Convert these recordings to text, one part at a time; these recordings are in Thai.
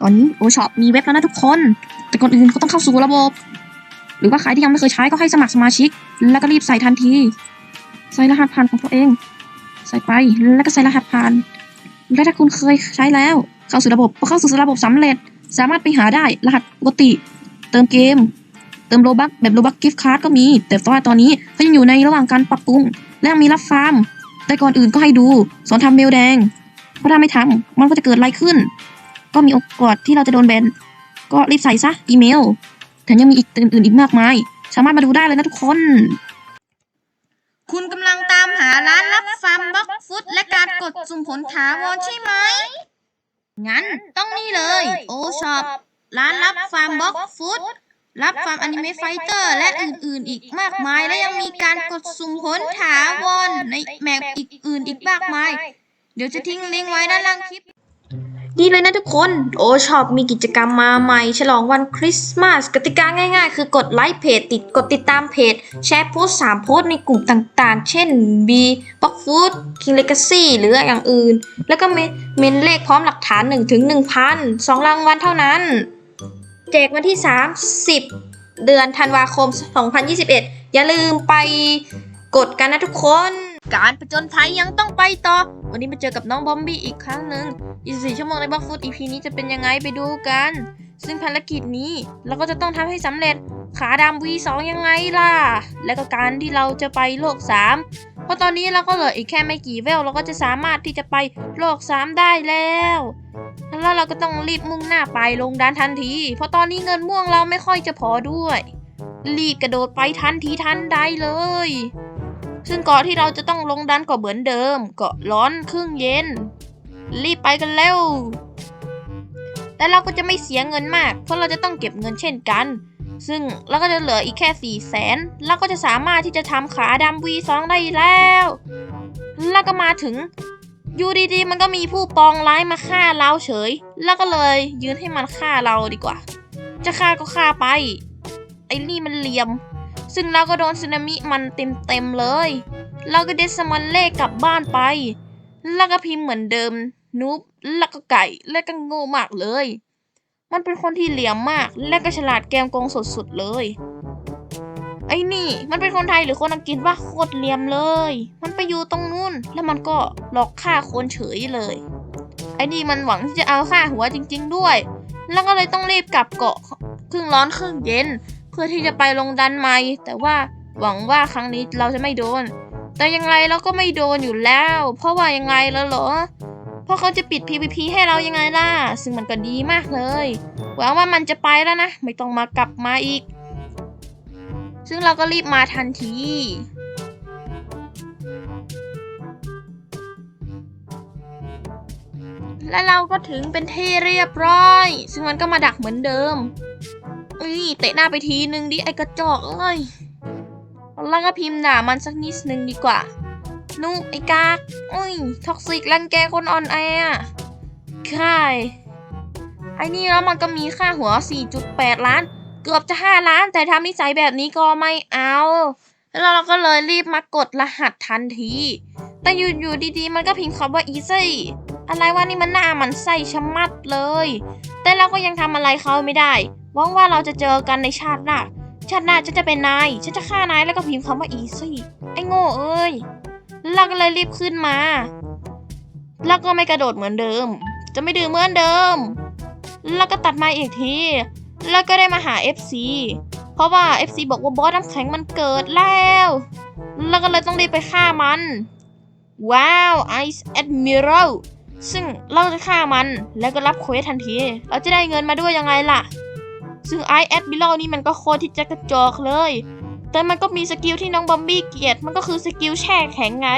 ตอนนี้โอช็อปมีเว็บแล้วนะทุกคน แต่ก่อนอื่นก็ต้องเข้าสู่ระบบ หรือว่าใครที่ยังไม่เคยใช้ก็ให้สมัครสมาชิก แล้วก็รีบใส่ทันที ใส่รหัสผ่านของตัวเอง ใส่ไปแล้วก็ใส่รหัสผ่าน และถ้าคุณเคยใช้แล้ว เข้าสู่ระบบพอเข้าสู่ระบบสำเร็จ สามารถไปหาได้รหัสปกติ เติมเกม เติมโลบักแบบโลบักกิฟต์การ์ดก็มี แต่ว่าตอนนี้เขายังอยู่ในระหว่างการปรับปรุง และยังมีรับฟาร์ม แต่ก่อนอื่นก็ให้ดูสอนทำเมลแดงเพราะถ้าไม่ทำมันก็จะเกิดอะไรขึ้น ก็มีโอกาสที่เราจะโดนแบน ก็รีบใส่ซะอีเมล แถมยังมีอีกอื่นๆอีกมากมาย สามารถมาดูได้เลยนะทุกคน คุณกำลังตามหาร้านรับฟาร์มบล็อกฟุตและการกดสุ่มผลถาวรใช่ไหม งั้นต้องนี่เลย โอช็อปร้านรับฟาร์มบล็อกฟุตรับฟาร์มอนิเมะไฟเตอร์และอื่นๆ อีกมากมาย และยังมีการกดสุ่มผลถาวรในแมปอีกอื่นอีกมากมาย เดี๋ยวจะทิ้งลิงก์ไว้ด้านล่างคลิป ดีเลยนะทุกคน โอชอปมีกิจกรรมมาใหม่ ฉลองวันคริสต์มาสกติกาง่ายๆ คือกดไลค์เพจติดกดติดตามเพจ แชร์โพสต์3โพสต์ในกลุ่มต่างๆ เช่น B b o x Food King Legacy หรืออย่างอื่น แล้วก็เมเมนเลขพร้อมหลักฐาน 1 ถึง 1,000 2รางวัลเท่านั้น แจกวันที่ 30 เดือนธันวาคม 2021 อย่าลืมไปกดกันนะทุกคน การผจญภัยยังต้องไปต่อ วันนี้มาเจอกับน้องบอมบี้อีกครั้งหนึ่ง24ชั่วโมงในบล็อกฟุต EP นี้จะเป็นยังไงไปดูกัน ซึ่งภารกิจนี้เราก็จะต้องทำให้สำเร็จขาดำ V2 ยังไงล่ะ และก็การที่เราจะไปโลก 3 เพราะตอนนี้เราก็เหลืออีกแค่ไม่กี่เวล เราก็จะสามารถที่จะไปโลก 3 ได้แล้วแล้วเราก็ต้องรีบมุ่งหน้าไปลงด้านทันที เพราะตอนนี้เงินม่วงเราไม่ค่อยจะพอด้วย รีบกระโดดไปทันทีทันใดเลย ซึ่งเกาะที่เราจะต้องลงดันก็เหมือนเดิม เกาะร้อนครึ่งเย็น รีบไปกันเร็ว แต่เราก็จะไม่เสียเงินมาก เพราะเราจะต้องเก็บเงินเช่นกัน ซึ่งเราก็จะเหลืออีกแค่4ี่แสนเราก็จะสามารถที่จะทำขาดำ V2 ได้แล้ว แล้วก็มาถึงอยู่ดีๆมันก็มีผู้ปองร้ายมาฆ่าเราเฉย แล้วก็เลยยืนให้มันฆ่าเราดีกว่า จะฆ่าก็ฆ่าไป ไอ้นี่มันเหลี่ยม ซึ่งเราก็โดนสึนามิมันเต็มๆเลย เราก็เดสมอนเล่กลับบ้านไป แล้วก็พิมพ์เหมือนเดิมนูบแล้วก็ไก่ แล้วก็โง่มากเลย มันเป็นคนที่เหลี่ยมมาก และก็ฉลาดแกมโกงสุดๆเลย ไอ้นี่ มันเป็นคนไทยหรือคนอังกฤษวะโคตรเหลี่ยมเลย มันไปอยู่ตรงนู้น แล้วมันก็หลอกฆ่าคนเฉยเลย ไอ้นี่มันหวังที่จะเอาฆ่าหัวจริง ๆ ด้วย แล้วก็เลยต้องรีบกลับเกาะครึ่งร้อนครึ่งเย็น พื่อที่จะไปลงดันใหม่แต่ว่าหวังว่าครั้งนี้เราจะไม่โดน แต่ยังไงเราก็ไม่โดนอยู่แล้ว เพราะว่ายังไงแล้วเหรอเพราะเขาจะปิด PVP ให้เรายังไงล่ะ ซึ่งมันก็ดีมากเลยหวังว่ามันจะไปแล้วนะ ไม่ต้องมากลับมาอีก ซึ่งเราก็รีบมาทันทีและเราก็ถึงเป็นที่เรียบร้อย ซึ่งมันก็มาดักเหมือนเดิม อุ้ยเตะหน้าไปทีนึงดิไอ้กระจอกเอ้ยแล้วก็พิมพ์ด่ามันสักนิดนึงดีกว่า นุไอ้กากอุ้ยท็อกซิกรังแกคนอ่อนแออะค่ายไอ้นี่แล้วมันก็มีค่าหัว 4.8 ล้าน เกือบจะ 5 ล้าน แต่ทำนิสัยแบบนี้ก็ไม่เอา แล้วเราก็เลยรีบมากดรหัสทันที แต่อยู่อยู่ดีๆ มันก็พิมพ์คำว่า easy อะไรวะนี่มันหน้ามันไส้ชะมัดเลย แต่เราก็ยังทำอะไรเขาไม่ได้ หวังว่าเราจะเจอกันในชาติหน้า ชาติหน้าฉันจะเป็นนาย ฉันจะฆ่านายแล้วก็พิมพ์คำว่า easy ไอ้โง่เอ้ยเราก็เลยรีบขึ้นมา แล้วก็ไม่กระโดดเหมือนเดิม จะไม่ดื่มเหมือนเดิม แล้วก็ตัดมาอีกที แล้วก็ได้มาหา FC เพราะว่า FC บอกว่าบอสน้ำแข็งมันเกิดแล้ว แล้วก็เลยต้องรีบไปฆ่ามัน ว้าว Ice Admiral ซึ่งเราจะฆ่ามันแล้วก็รับเควสทันที เราจะได้เงินมาด้วยยังไงล่ะ ซึ่ง Ice Admiral นี่มันก็โคตรที่จะกระจอกเลย แต่มันก็มีสกิลที่น้องบอมบี้เกลียดมันก็คือสกิลแช่แข็งไง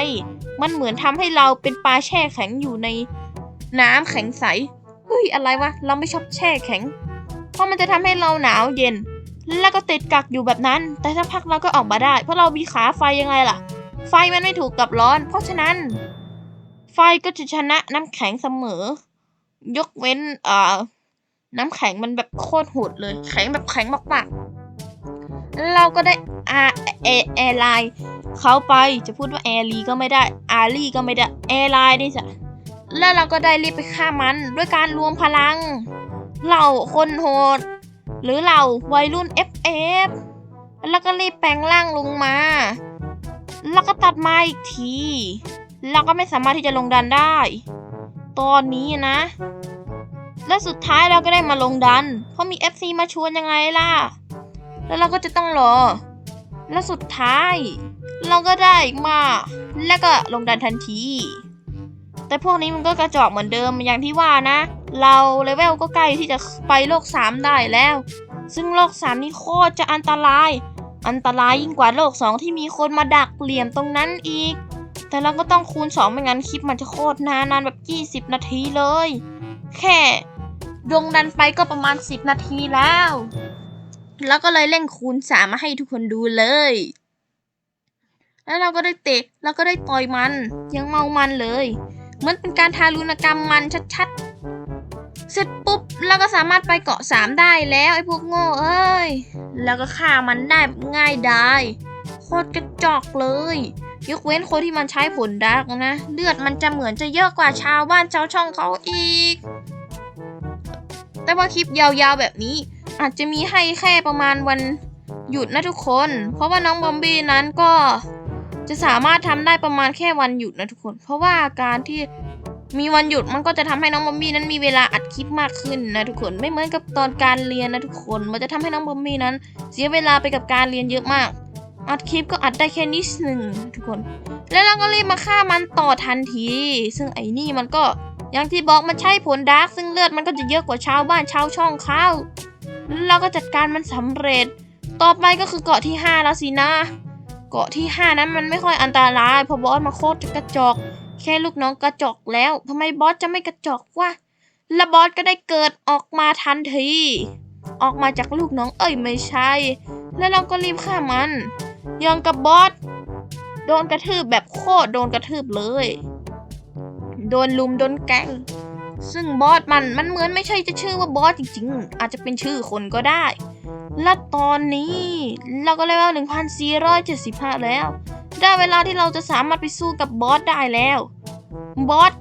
มันเหมือนทำให้เราเป็นปลาแช่แข็งอยู่ในน้ำแข็งใส เฮ้ยอะไรวะ เราไม่ชอบแช่แข็ง เพราะมันจะทำให้เราหนาวเย็น แล้วก็ติดกักอยู่แบบนั้น แต่สักพักเราก็ออกมาได้ เพราะเรามีขาไฟยังไงล่ะ ไฟมันไม่ถูกกับร้อน เพราะฉะนั้น ไฟก็จะชนะน้ำแข็งเสมอ ยกเว้นอ่อ น้ำแข็งมันแบบโคตรโหดเลย แข็งแบบแข็งมากๆเราก็ได้อาแอแอร์ไลน์เขาไปจะพูดว่าแอร์ลีก็ไม่ได้อารีก็ไม่ได้แอร์ไลน์นี่จ้ะแล้วเราก็ได้รีบไปฆ่ามันด้วยการรวมพลังเหล่าคนโหด หรือเหล่าวัยรุ่น FF แล้วก็รีบแปลงร่างลงมา แล้วก็ตัดมาอีกที แล้วก็ไม่สามารถที่จะลงดันได้ ตอนนี้นะ และสุดท้ายเราก็ได้มาลงดัน เพราะมี FC มาชวนยังไงล่ะ แล้วเราก็จะต้องรอ แล้วสุดท้าย เราก็ได้มา แล้วก็ลงดันทันที แต่พวกนี้มันก็กระจอกเหมือนเดิมอย่างที่ว่านะ เราเลเวลก็ใกล้ที่จะไปโลก 3 ได้แล้ว ซึ่งโลก 3 นี่โคตรจะอันตราย อันตรายยิ่งกว่าโลก 2 ที่มีคนมาดักเหลี่ยมตรงนั้นอีก แต่เราก็ต้องคูณ 2 ไม่งั้นคลิปมันจะโคตรนานนานแบบ 20 นาทีเลยแค่ ดวงดันไปก็ประมาณ 10 นาทีแล้ว แล้วก็เลยเร่งคูณ3มาให้ทุกคนดูเลย แล้วเราก็ได้เตะ แล้วก็ได้ต่อยมัน ยังเมามันเลย เหมือนเป็นการทารุณกรรมมันชัดๆ เสร็จปุ๊บเราก็สามารถไปเกาะสามได้แล้วไอ้พวกโง่เอ้ย แล้วก็ฆ่ามันได้ง่ายดายโคตรกระจอกเลยยกเว้นคนที่มันใช้ผลดักนะ เลือดมันจะเหมือนจะเยอะกว่าชาวบ้านชาวช่องเขาอีก แต่ว่าคลิปยาวๆแบบนี้ อาจจะมีให้แค่ประมาณวันหยุดนะทุกคน เพราะว่าน้องบอมบี้นั้นก็จะสามารถทำได้ประมาณแค่วันหยุดนะทุกคน เพราะว่าการที่มีวันหยุดมันก็จะทำให้น้องบอมบี้นั้นมีเวลาอัดคลิปมากขึ้นนะทุกคน ไม่เหมือนกับตอนการเรียนนะทุกคน มันจะทำให้น้องบอมบี้นั้น เสียเวลาไปกับการเรียนเยอะมาก อัดคลิปก็อัดได้แค่นิดหนึ่งทุกคน แล้วเราก็รีบมาฆ่ามันต่อทันที ซึ่งไอ้นี่มันก็ อย่างที่บอกมันใช่ผลดาร์กซึ่งเลือดมันก็จะเยอะกว่าชาวบ้านชาวช่องเขาเราก็จัดการมันสำเร็จ ต่อไปก็คือเกาะที่ห้าแล้วสินะ เกาะที่ 5 นั้นมันไม่ค่อยอันตรายเพราะบอสมาโคตรจะกระจอก แค่ลูกน้องกระจอกแล้วทำไมบอสจะไม่กระจอกวะและบอสก็ได้เกิดออกมาทันทีออกมาจากลูกน้องเอ้ยไม่ใช่ แล้วเราก็รีบฆ่ามันยังกับบอสโดนกระทืบแบบโคตรโดนกระทืบเลย โดนลุมโดนแกงซึ่งบอสมันมันเหมือนไม่ใช่จะชื่อว่าบอสจริงๆ อาจจะเป็นชื่อคนก็ได้ และตอนนี้เราก็เลเวล1,475 แล้ว ได้เวลาที่เราจะสามารถไปสู้กับบอสได้แล้ว บอส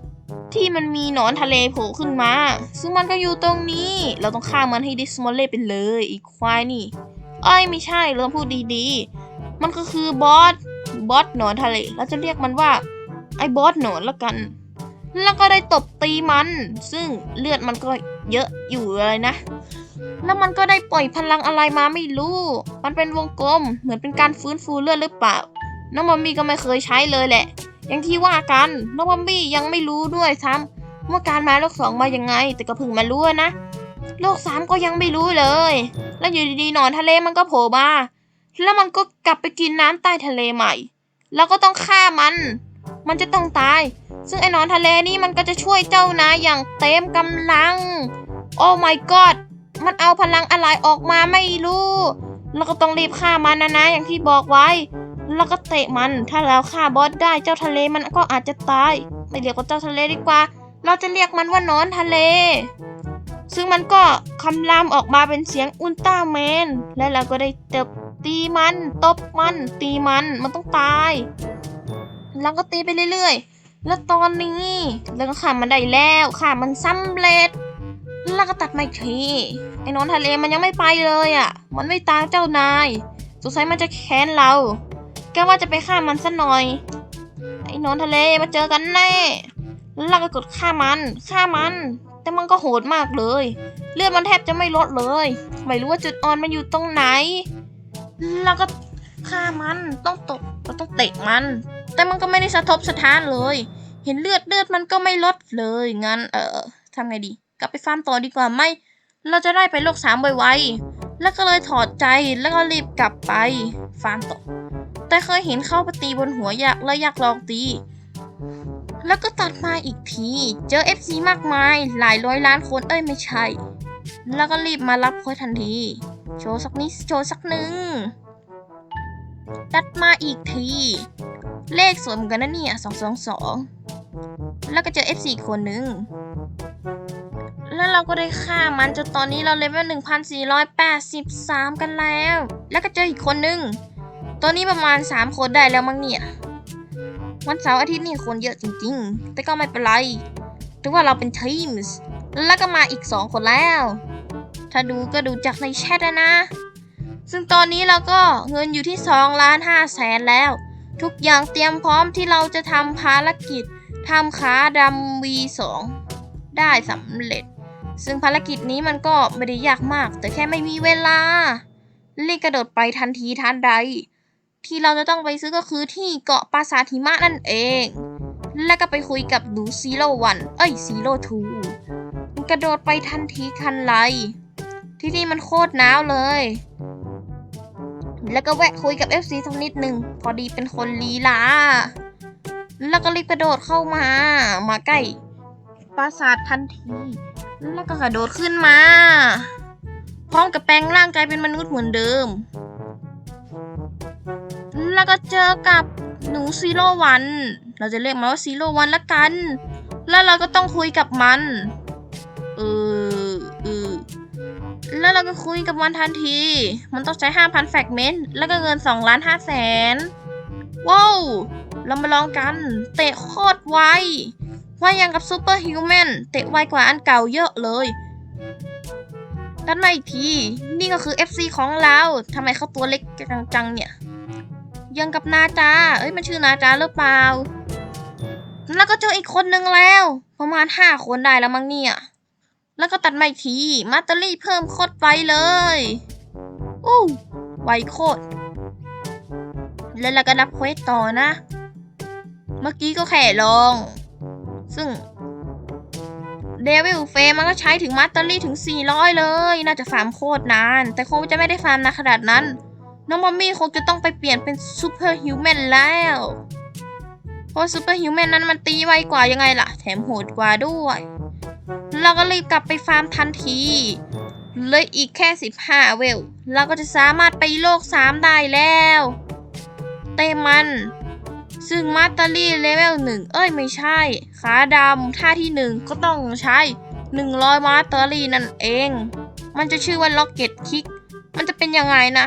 ที่มันมีหนอนทะเลโผล่ขึ้นมา ซึ่งมันก็อยู่ตรงนี้ เราต้องฆ่ามันให้ดิสมอลเล่ไปเลยอีกควายนี่เอ้ยไม่ใช่เราต้องพูดดีๆ มันก็คือบอสบอสหนอนทะเล เราจะเรียกมันว่าไอ้บอสหนอนละกัน แล้วก็ได้ตบตีมัน ซึ่งเลือดมันก็เยอะอยู่เลยนะ แล้วมันก็ได้ปล่อยพลังอะไรมาไม่รู้ มันเป็นวงกลม เหมือนเป็นการฟื้นฟูเลือดหรือเปล่า น้องบอมบี้ก็ไม่เคยใช้เลยแหละ อย่างที่ว่ากัน น้องบอมบี้ยังไม่รู้ด้วยซ้ำว่าการมาโลกสองมายังไง แต่ก็เพิ่งมารู้นะ โลกสามก็ยังไม่รู้เลย แล้วอยู่ดีๆหนอนทะเลมันก็โผล่มา แล้วมันก็กลับไปกินน้ำใต้ทะเลใหม่ แล้วก็ต้องฆ่ามัน มันจะต้องตาย ซึ่งไอ้นอนทะเลนี่มันก็จะช่วยเจ้านาอย่างเต็มกำลัง โอ้ my god มันเอาพลังอะไรออกมาไม่รู้แล้วก็ต้องรีบฆ่ามันนะนะ อย่างที่บอกไว้ แล้วก็เตะมัน ถ้าเราฆ่าบอสได้เจ้าทะเลมันก็อาจจะตาย ไม่เรียกว่าเจ้าทะเลดีกว่า เราจะเรียกมันว่านอนทะเล ซึ่งมันก็คำรามออกมาเป็นเสียงอุลตร้าแมน และเราก็ได้ตบตีมัน ตบมัน ตีมัน มันต้องตาย แล้วก็ตีไปเรื่อยๆ แล้วตอนนี้เราก็ฆ่ามันได้แล้วฆ่ามันสำเร็จ แล้วก็ตัดมาอีกทีไอ้นอนทะเลมันยังไม่ไปเลยอะ มันไม่ตามเจ้านาย สงสัยมันจะแค้นเราแกว่าจะไปฆ่ามันซะหน่อย ไอ้นอนทะเลมาเจอกันแน่ แล้วเราก็กดฆ่ามันฆ่ามัน แต่มันก็โหดมากเลย เลือดมันแทบจะไม่ลดเลย ไม่รู้ว่าจุดอ่อนมันอยู่ตรงไหน แล้วก็ฆ่ามันต้องตบเราต้องเตะมัน แต่มันก็ไม่ได้สะทบสะท้านเลย เห็นเลือดเลือดมันก็ไม่ลดเลย งั้น เออทำไงดี กลับไปฟาร์มต่อดีกว่าไหม เราจะได้ไปโลกสามไวๆแล้วก็เลยถอดใจ แล้วก็รีบกลับไป ฟาร์มต่อ แต่เคยเห็นเข้าปตีบนหัวอยากแล้วอยากลองตี แล้วก็ตัดมาอีกที เจอ FC มากมาย หลายร้อยล้านคน เอ้ยไม่ใช่ แล้วก็รีบมารับโค้ดทันที โชว์สักนิด โชว์สักหนึ่ง ตัดมาอีกที เลขสวยเหมือนกันนะเนี่ยสองสองสองแล้วก็เจอ F4 อีกคนนึง แล้วเราก็ได้ฆ่ามันจนตอนนี้เราเลเวล1483 กันแล้ว แล้วก็เจออีกคนนึง ตอนนี้ประมาณ 3 คนได้แล้วมั้งเนี่ย วันเสาร์อาทิตย์นี่คนเยอะจริงๆ แต่ก็ไม่เป็นไร ถือว่าเราเป็นทีมส์แล้วก็มาอีก 2 คนแล้ว ถ้าดูก็ดูจากในแชทอะนะ ซึ่งตอนนี้เราก็เงินอยู่ที่2ล้าน5แสนแล้ว ทุกอย่างเตรียมพร้อมที่เราจะทำภารกิจทำขาดำ V2 ได้สำเร็จ ซึ่งภารกิจนี้มันก็ไม่ได้ยากมาก แต่แค่ไม่มีเวลารีบกระโดดไปทันทีทันใด ที่เราจะต้องไปซื้อก็คือที่เกาะปราสาทหิมะนั่นเอง แล้วก็ไปคุยกับหนูซีโร่วันเอ้ยซีโร่ทูกระโดดไปทันทีทันไรที่นี่มันโคตรหนาวเลย แล้วก็แวะคุยกับ FC สักนิดหนึ่งพอดีเป็นคนลีลา แล้วก็รีบกระโดดเข้ามา มาใกล้ปราสาททันที แล้วก็กระโดดขึ้นมา พร้อมกับแปลงร่างกายเป็นมนุษย์เหมือนเดิม แล้วก็เจอกับหนูซีโร่วัน เราจะเรียกมันว่าซีโร่วันละกัน แล้วเราก็ต้องคุยกับมัน เออเออ แล้วเราก็คุยกับมันทันที มันต้องใช้ 5,000 แฟกเมนต์ แล้วก็เงิน2ล้าน5แสน ว้าว เรามาลองกัน เตะโคตรไวว่ายังกับซูเปอร์ฮิวแมน เตะไวกว่าอันเก่าเยอะเลยกันมาอีกที นี่ก็คือ FC ของเราทำไมเขาตัวเล็กจังๆเนี่ย ยังกับนาจา เอ้ย มันชื่อนาจาหรือเปล่า แล้วก็เจออีกคนนึงแล้ว ประมาณ 5 คนได้แล้วมั้งเนี่ย แล้วก็ตัดมาอีกทีมาตอรี่เพิ่มโคตรไวเลยอู้ไวโคตรแล้วเราก็รับเควสต่อนะ เมื่อกี้ก็แค่ลอง ซึ่งเดวิลเฟมันก็ใช้ถึงมาตอรี่ถึง 400 เลย น่าจะฟาร์มโคตรนาน แต่คงจะไม่ได้ฟาร์มนานขนาดนั้น น้องมอมมี่คงจะต้องไปเปลี่ยนเป็นซูเปอร์ฮิวแมนแล้ว เพราะซูเปอร์ฮิวแมนนั้นมันตีไวกว่ายังไงล่ะ แถมโหดกว่าด้วย เราก็รีบกลับไปฟาร์มทันทีเลยอีกแค่ 15 เวล เราก็จะสามารถไปโลก 3 ได้แล้วเตมัน ซึ่งมาสเตอรี่เลเวล1เอ้ยไม่ใช่ ขาดำท่าที่ 1 ก็ต้องใช้ 100 มาสเตอรี่นั่นเอง มันจะชื่อว่าล็อกเก็ตคิก มันจะเป็นยังไงนะ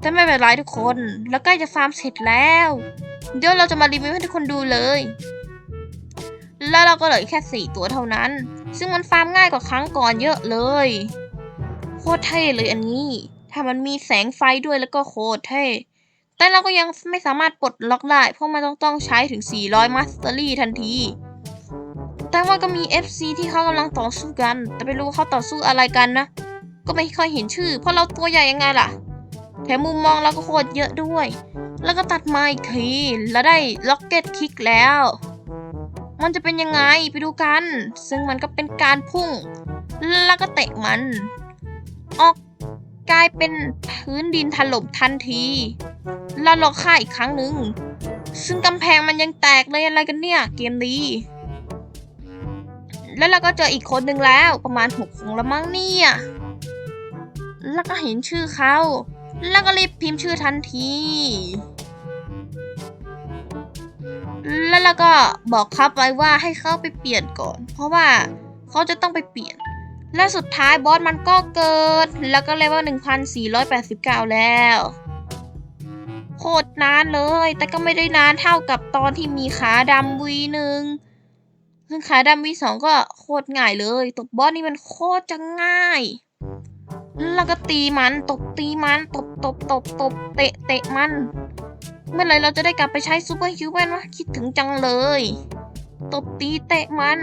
แต่ไม่เป็นไรทุกคน แล้วใกล้จะฟาร์มเสร็จแล้ว เดี๋ยวเราจะมารีวิวให้ทุกคนดูเลย แล้วเราก็เหลืออีกแค่ 4 ตัวเท่านั้น ซึ่งมันฟาร์มง่ายกว่าครั้งก่อนเยอะเลย โคตรเท่เลยอันนี้ ถ้ามันมีแสงไฟด้วยแล้วก็โคตรเท่ แต่เราก็ยังไม่สามารถปลดล็อกได้ เพราะมันต้องต้องใช้ถึง 400 มาสเตอรี่ทันที แต่ว่าก็มี FC ที่เขากำลังต่อสู้กัน แต่ไม่รู้ว่าเขาต่อสู้อะไรกันนะ ก็ไม่ค่อยเห็นชื่อ เพราะเราตัวใหญ่ยังไงล่ะ แถมมุมมองเราก็โคตรเยอะด้วย แล้วก็ตัดมาอีกที แล้วได้ล็อกเก็ตคิกแล้ว มันจะเป็นยังไงไปดูกัน ซึ่งมันก็เป็นการพุ่ง แล้วก็เตะมัน ออกกลายเป็นพื้นดินถล่มทันที แล้วเราฆ่าอีกครั้งหนึ่ง ซึ่งกำแพงมันยังแตกเลยอะไรกันเนี่ย เกมนี้ แล้วเราก็เจออีกคนหนึ่งแล้วประมาณหกของละมั้งเนี่ย แล้วก็เห็นชื่อเขา แล้วก็รีบพิมพ์ชื่อทันที แล้วเราก็บอกเขาไปว่าให้เขาไปเปลี่ยนก่อน เพราะว่าเขาจะต้องไปเปลี่ยน และสุดท้ายบอสมันก็เกิด แล้วก็เลเวล1489 แล้ว โคตรนานเลย แต่ก็ไม่ได้นานเท่ากับตอนที่มีขาดำวีหนึ่งซึ่งขาดำวีสองก็โคตรง่ายเลย ตบบอสนี่มันโคตรจะง่าย แล้วก็ตีมัน ตบตีมัน ตบตบตบตบเตะเตะมัน เมื่อไรเราจะได้กลับไปใช้ซูเปอร์ฮิวแมนวะคิดถึงจังเลย ตบตีเตะมัน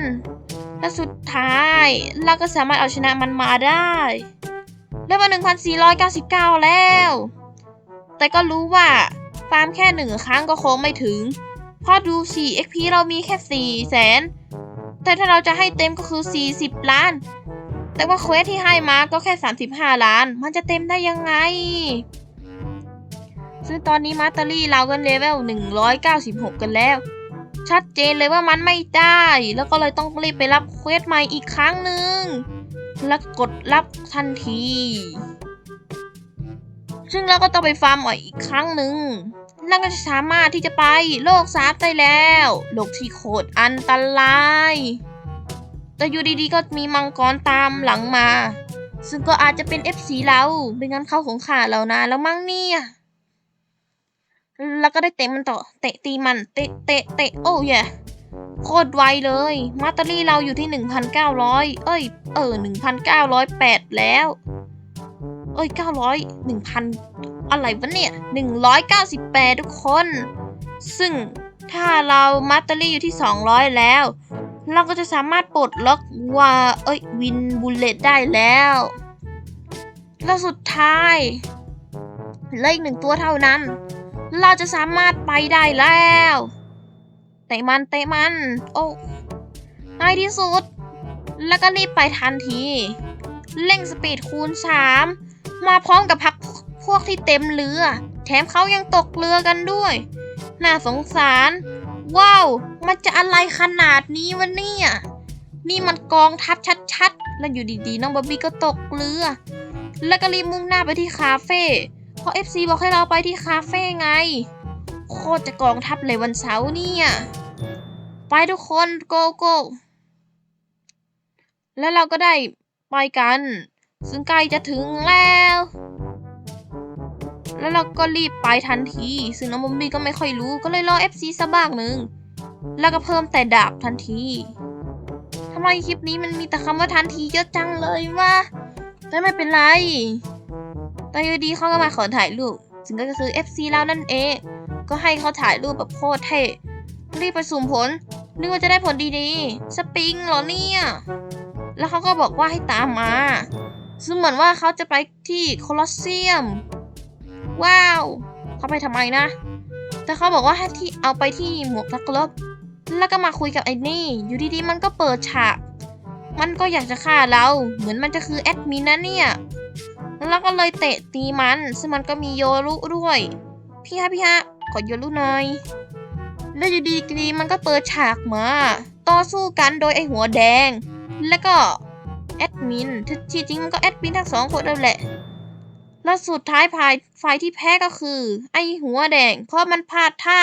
และสุดท้ายเราก็สามารถเอาชนะมันมาได้ได้มา 1,499 แล้ว แต่ก็รู้ว่าฟาร์มแค่หนึ่งครั้งก็คงไม่ถึง เพราะดูสิ XP เรามีแค่4แสนแต่ถ้าเราจะให้เต็มก็คือ 40 ล้าน แต่ว่าเควสที่ให้มาก็แค่ 35 ล้าน มันจะเต็มได้ยังไง ซึ่งตอนนี้มาสเตอรี่เรากันเลเวล196 กันแล้ว ชัดเจนเลยว่ามันไม่ได้ แล้วก็เลยต้องรีบไปรับเควสใหม่อีกครั้งหนึ่งแล้วกดรับทันที ซึ่งเราก็ต้องไปฟาร์มใหม่อีกครั้งหนึ่งแล้วก็จะสามารถที่จะไปโลกซาร์ได้แล้ว โลกที่โคตรอันตราย แต่อยู่ดีๆก็มีมังกรตามหลังมา ซึ่งก็อาจจะเป็น FC เราเป็นงั้นเข้าของข่าเรานะแล้วมั้งเนี่ย แล้วก็ได้เตะมันต่อ เตะตีมัน เตะ เตะ เตะ โอ้ยโคตรไวเลย มาตอรี่เราอยู่ที่ 1,900 เอ้ย เออ 1,908 แล้ว เอ้ย 900 1,000 อะไรวะเนี่ย 198 ทุกคน ซึ่งถ้าเรามาตอรี่อยู่ที่ 200 แล้ว เราก็จะสามารถปลดล็อกว่าเอ้ย วินบุลเลตได้แล้ว แล้วสุดท้ายเหลืออีกหนึ่งตัวเท่านั้น เราจะสามารถไปได้แล้วเตะมันเตะมัน โอ้ง่ายที่สุด แล้วก็รีบไปทันที เร่งสปีดคูณ 3 มาพร้อมกับพักพวกที่เต็มเรือ แถมเขายังตกเรือกันด้วย น่าสงสาร ว้าว มันจะอะไรขนาดนี้วะเนี่ย นี่มันกองทัพชัดๆ แล้วอยู่ดีๆ น้องบอบบี้ก็ตกเรือ แล้วก็รีบมุ่งหน้าไปที่คาเฟ่ เพราะ FC บอกให้เราไปที่คาเฟ่ไง โคตรจะกองทัพเลยวันเสาร์เนี่ย ไปทุกคนโกโก้แล้วเราก็ได้ไปกัน ซึ่งใกล้จะถึงแล้ว แล้วเราก็รีบไปทันที ซึ่งน้องบอมบี้ก็ไม่ค่อยรู้ก็เลยรอ FC สักบ้างหนึ่งแล้วก็เพิ่มแต่ดาบทันทีทำไมคลิปนี้มันมีแต่คำว่าทันทีเยอะจังเลยวะแต่ไม่เป็นไร ต่อยู่ดีเขาก็มาขอถ่ายรูป ซึ่งก็คือ FC เรานั่นเอง ก็ให้เขาถ่ายรูปแบบโคตรเท่รีบไปสุ่มผล นึกว่าจะได้ผลดีๆ สปริงเหรอเนี่ย แล้วเขาก็บอกว่าให้ตามมา ซึ่งเหมือนว่าเขาจะไปที่โคลอสเซียม ว้าว เขาไปทำไมนะ แต่เขาบอกว่าให้ที่เอาไปที่หมวกนักรบ แล้วก็มาคุยกับไอ้นี่ อยู่ดีๆ มันก็เปิดฉาก มันก็อยากจะฆ่าเรา เหมือนมันจะคือแอดมินนะเนี่ย แล้วก็เลยเตะตีมัน ซึ่งมันก็มีโยรุด้วย พี่ฮะพี่ฮะขอโยรุหน่อย แล้วอยู่ดีๆมันก็เปิดฉากมา ต่อสู้กันโดยไอหัวแดง แล้วก็แอดมินที่จริงมันก็แอดมินทั้งสองคนนั่นแหละ แล้วสุดท้ายฝ่ายฝ่ายที่แพ้ก็คือ ไอหัวแดง เพราะมันพลาดท่า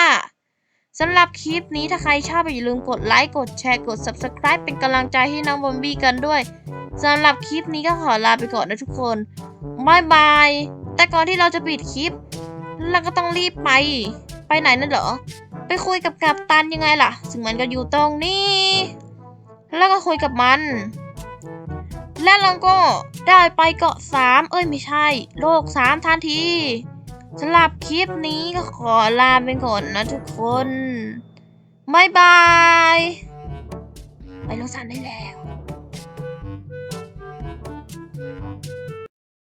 สำหรับคลิปนี้ถ้าใครชอบอย่าลืมกดไลค์กดแชร์กด subscribe เป็นกำลังใจให้น้องบอมบี้กันด้วยสำหรับคลิปนี้ก็ขอลาไปก่อนนะทุกคน บายบาย แต่ก่อนที่เราจะปิดคลิป เราก็ต้องรีบไป ไปไหนนั่นเหรอ ไปคุยกับกัปตันยังไงล่ะ ซึ่งมันก็อยู่ตรงนี้ แล้วก็คุยกับมัน และเราก็ได้ไปเกาะสามเอ้ยไม่ใช่ โลกสามทันทีสำหรับคลิปนี้ก็ขอลาไปก่อนนะทุกคนบายบาย ไปโลกสามได้แล้ว